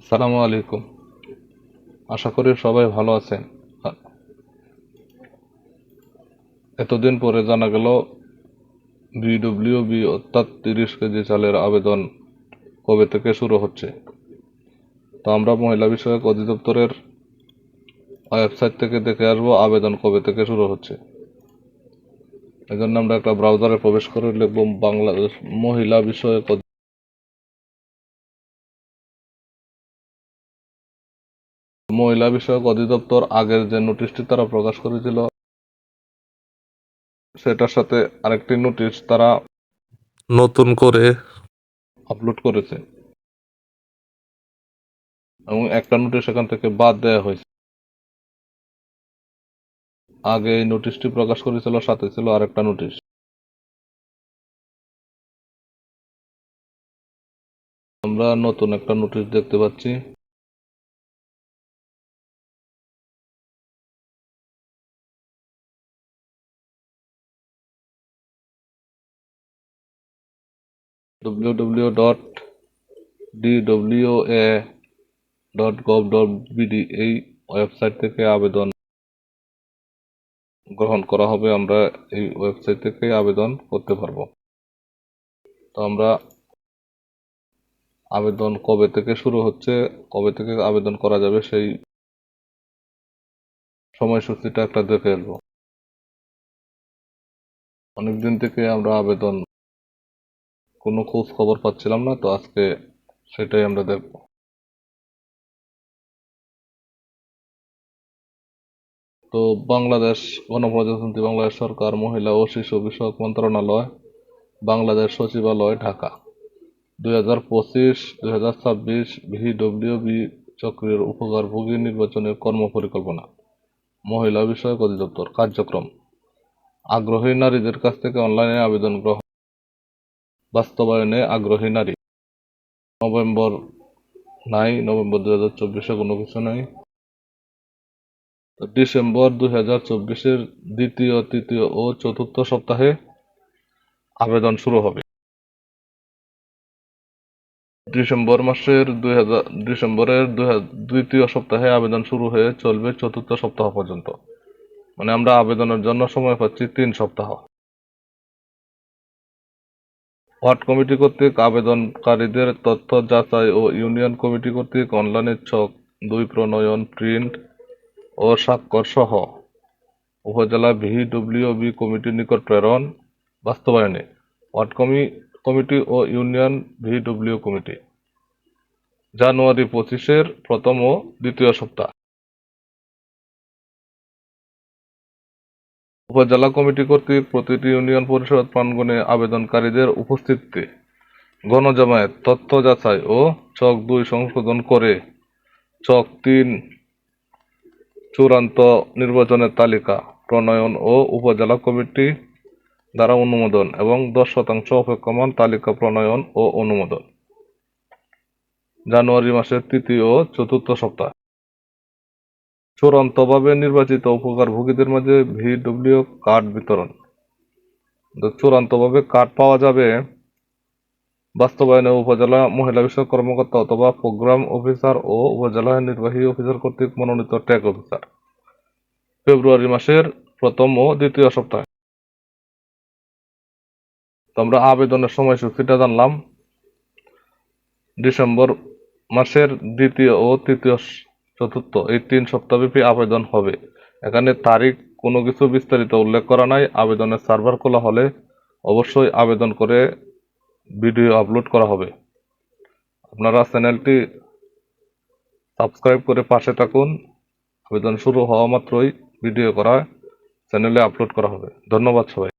আসসালামু আলাইকুম। আশা করি সবাই ভালো আছেন। এতদিন পরে জানা গেল, বিডব্লিউবি অর্থাৎ তিরিশ কেজি চালের আবেদন কবে থেকে শুরু হচ্ছে। তো আমরা মহিলা বিষয়ক অধিদপ্তরের ওয়েবসাইট থেকে দেখে আসব আবেদন কবে থেকে শুরু হচ্ছে। এই জন্য আমরা একটা ব্রাউজারে প্রবেশ করে লিখব বাংলাদেশ মহিলা বিষয়ক মহিলা বিষয়ক অধিদপ্তর আগের যে নোটিশটি তারা প্রকাশ করেছিল সেটার সাথে আরেকটি নোটিশ তারা নতুন করে আপলোড করেছে। এবং একটা নোটিশ এখান থেকে বাদ দেওয়া হয়েছে। আগে এই নোটিশটি প্রকাশ করেছিল সাথে ছিল আরেকটা নোটিশ। আমরা নতুন একটা নোটিশ দেখতে পাচ্ছি। www.dwoa.gov.bd এই ওয়েবসাইট থেকে আবেদন গ্রহণ করা হবে। আমরা এই ওয়েবসাইট থেকে আবেদন করতে পারব। তো আমরা আবেদন কবে থেকে শুরু হচ্ছে, কবে থেকে আবেদন করা যাবে সেই সময়সূচিটা একটা দেখে এলবো অনেকদিন থেকে আমরা আবেদন কোনো খোঁজ খবর পাচ্ছিলাম না, তো আজকে সেটাই আমরা দেখব। তো বাংলাদেশ গণপ্রজাতন্ত্রী, বাংলাদেশ সরকার, মহিলা ও শিশু বিষয়ক মন্ত্রণালয়, বাংলাদেশ সচিবালয়, ঢাকা। দুই হাজার পঁচিশ, দুই হাজার ছাব্বিশ, ভিডব্লিউবি চক্রের উপকারভোগী নির্বাচনের কর্মপরিকল্পনা, মহিলা বিষয়ক অধিদপ্তর, কার্যক্রম। আগ্রহী নারীদের কাছ থেকে অনলাইনে আবেদন গ্রহণ বাস্তবায়নে আগ্রহী নারী। নভেম্বর নাই, নভেম্বর দুই হাজার চব্বিশে কোনো কিছু নাই। ডিসেম্বর দুই হাজার চব্বিশের দ্বিতীয়, তৃতীয় ও চতুর্থ সপ্তাহে আবেদন শুরু হবে। ডিসেম্বর মাসের দুই হাজার, ডিসেম্বরের দ্বিতীয় সপ্তাহে আবেদন শুরু হয়ে চলবে চতুর্থ সপ্তাহ পর্যন্ত। মানে আমরা আবেদনের জন্য সময় পাচ্ছি তিন সপ্তাহ। ওয়ার্ড কমিটি কর্তৃক আবেদনকারীদের তথ্য যাচাই ও ইউনিয়ন কমিটি কর্তৃক অনলাইনে ছক, দুই প্রণয়ন, প্রিন্ট ও স্বাক্ষর সহ উপজেলা ভিডব্লিউবি কমিটির নিকট প্রেরণ, বাস্তবায়নে ওয়ার্ড কমি, কমিটি ও ইউনিয়ন ভিডব্লিউ কমিটি। জানুয়ারি পঁচিশের প্রথম ও দ্বিতীয় সপ্তাহ। উপজেলা কমিটি কর্তৃক প্রতিটি ইউনিয়ন পরিষদ প্রাঙ্গণে আবেদনকারীদের উপস্থিতিতে গণজমায়েত, তথ্য যাচাই ও চক দুই সংশোধন করে চক তিন চূড়ান্ত নির্বাচনের তালিকা, প্রণয়ন ও উপজেলা কমিটি দ্বারা অনুমোদন এবং দশ শতাংশ অপেক্ষমান তালিকা প্রণয়ন ও অনুমোদন। জানুয়ারি মাসের তৃতীয় ও চতুর্থ সপ্তাহ। চূড়ান্তভাবে নির্বাচিত উপকারভোগীদের মাঝে ভিডব্লিউ কার্ড বিতরণ। চূড়ান্তভাবে কার্ড পাওয়া যাবে বাস্তবায়নে উপজেলা মহিলা বিষয়ক কর্মকর্তা অথবা প্রোগ্রাম অফিসার ও উপজেলা নির্বাহী অফিসার কর্তৃক মনোনীত ট্যাগ অফিসার। ফেব্রুয়ারি মাসের প্রথম ও দ্বিতীয় সপ্তাহে। আমরা আবেদনের সময়সূচিটা জানলাম। ডিসেম্বর মাসের দ্বিতীয় ও তৃতীয় চতুর্থ, এই তিন সপ্তাহব্যাপী আবেদন হবে। এখানে তারিখ, কোনো কিছু বিস্তারিত উল্লেখ করা নাই। আবেদনের সার্ভার খোলা হলে অবশ্যই আবেদন করে ভিডিও আপলোড করা হবে। আপনারা চ্যানেলটি সাবস্ক্রাইব করে পাশে থাকুন। আবেদন শুরু হওয়া মাত্রই ভিডিও করা চ্যানেলে আপলোড করা হবে। ধন্যবাদ সবাই